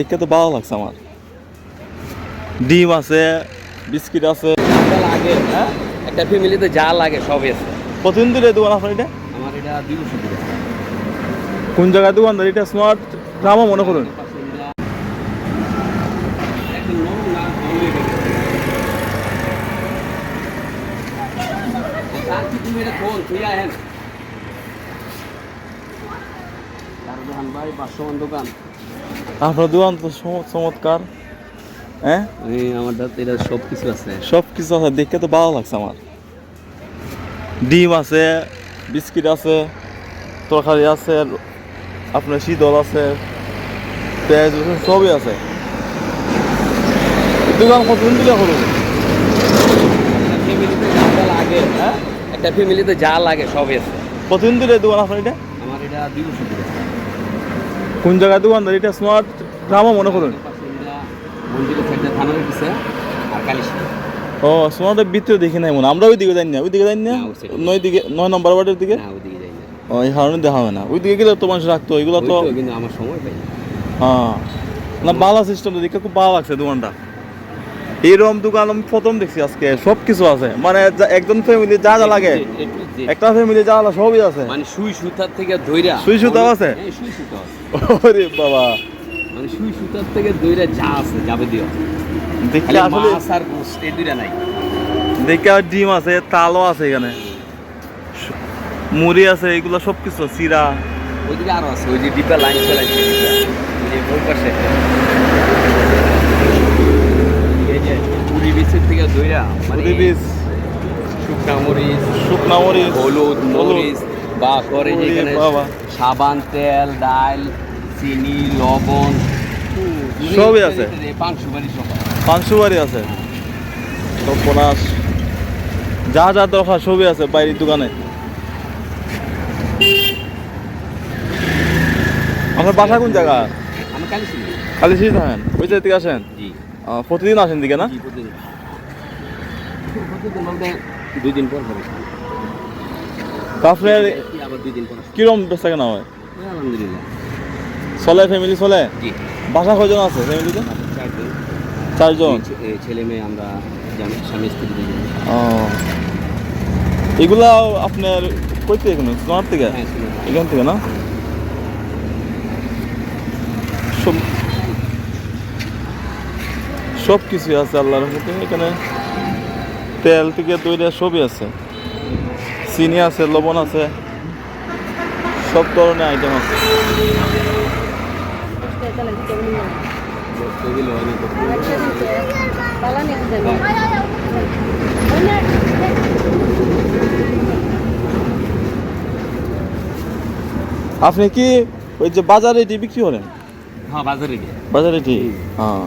দেখে তো ভালো লাগছে আমার। ডিম আছে বিস্কিট আছে। লাগে হ্যাঁ? একটা ফ্যামিলিতে যা লাগে সবই আছে। কতদিন ধরে দোকান আপনার এটা? আমার এটা দুই বছর ধরে। কোন জায়গায় দোকানদার এটা স্মার্ট গ্রামও মনে করুন। ভাই দোকান। আপনার দোকান তো চমৎকার। হ্যাঁ? এই আমার এটা সব কিছু আছে। সব কিছু আছে দেখে তো ভালো লাগছে আমার। ডিম আছে বিস্কিট আছে তরকারি আছে আপনার শীতল আছে পেঁয়াজ সবই আছে। দোকান কতদিন দিলে হ্যাঁ? একটা ফ্যামিলিতে যা লাগে সবই আছে। কতদিন দিলে দোকান আপনার এটা? আমার এটা দুই বছর কোন জায়গায় দোকানদার এটা স্মার্ট গ্রামও মনে করুন। ও স্মার্টের ভিতরে দেখি নাই মনে আমরা ওই দিকে যাই না। ওই দিকে যাই না। নয় দিকে নয় নম্বর ওয়ার্ডের দিকে? ও এই কারণে দেখা হয় না। ওই দিকে গেলে তো মানুষ রাখতো। এগুলো তো কিন্তু আমার সময় পাই না। হ্যাঁ। না বালা সিস্টেমটা দেখে খুব ভালো লাগছে দোকানটা। এইরকম দোকান আমি প্রথম দেখছি আজকে সব কিছু আছে। মানে একজন ফ্যামিলি যা যা লাগে। একটা ফ্যামিলি যা যা সবই আছে। মানে সুই সুতার থেকে দইরা সুই সুতাও আছে? সুই সুতা আছে। ওরে বাবা। মানে সুই সুতার থেকে দইরা যা আছে যাবে দিও। দেখে আসলে আর গোস এই দুইটা নাই। দেখে আর ডিম আছে তালও আছে এখানে। মুড়ি আছে এগুলো সব কিছু চিরা। ওইদিকে আরও আছে ওই যে ডিপা লাইন চালাইছে ডিপা। ওই যে ওই পাশে। মানে হলুদ মরিচ বা করে যেখানে সাবান তেল ডাল চিনি লবণ সবই আছে। সব আছে। যা যা দরকার সবই আছে বাইরের দোকানে। আপনার বাসা কোন জায়গা? আমি কালি ছিল খালি সিঁড়ি থাকেন? ওই জায়গা থেকে আসেন? প্রতিদিন আসেন দিকে না? জি প্রতিদিন প্রতিদিন বলতে দুই দিন পর পরে তা আপনার আবার দুই দিন পর কিরম বেচা কেনা হয়? আলহামদুলিল্লাহ। চলে ফ্যামিলি চলে? জি। বাসা কয়জন আছে ফ্যামিলিতে চারজন। চারজন? এই ছে- ছেলে মেয়ে আমরা স্বামী স্ত্রী ও। এগুলা আপনার কই থেকে এখানে সোনার থেকে? হ্যাঁ এখান থেকে না? সব সব কিছুই আছে আল্লাহর এখানে তেল থেকে তৈরি সবই আছে। চিনি আছে লবণ আছে সব ধরনের আইটেম আছে। আপনি কি ওই যে বাজারে এটি বিক্রি করেন? হ্যাঁ বাজারে। বাজারে এটি? হ্যাঁ।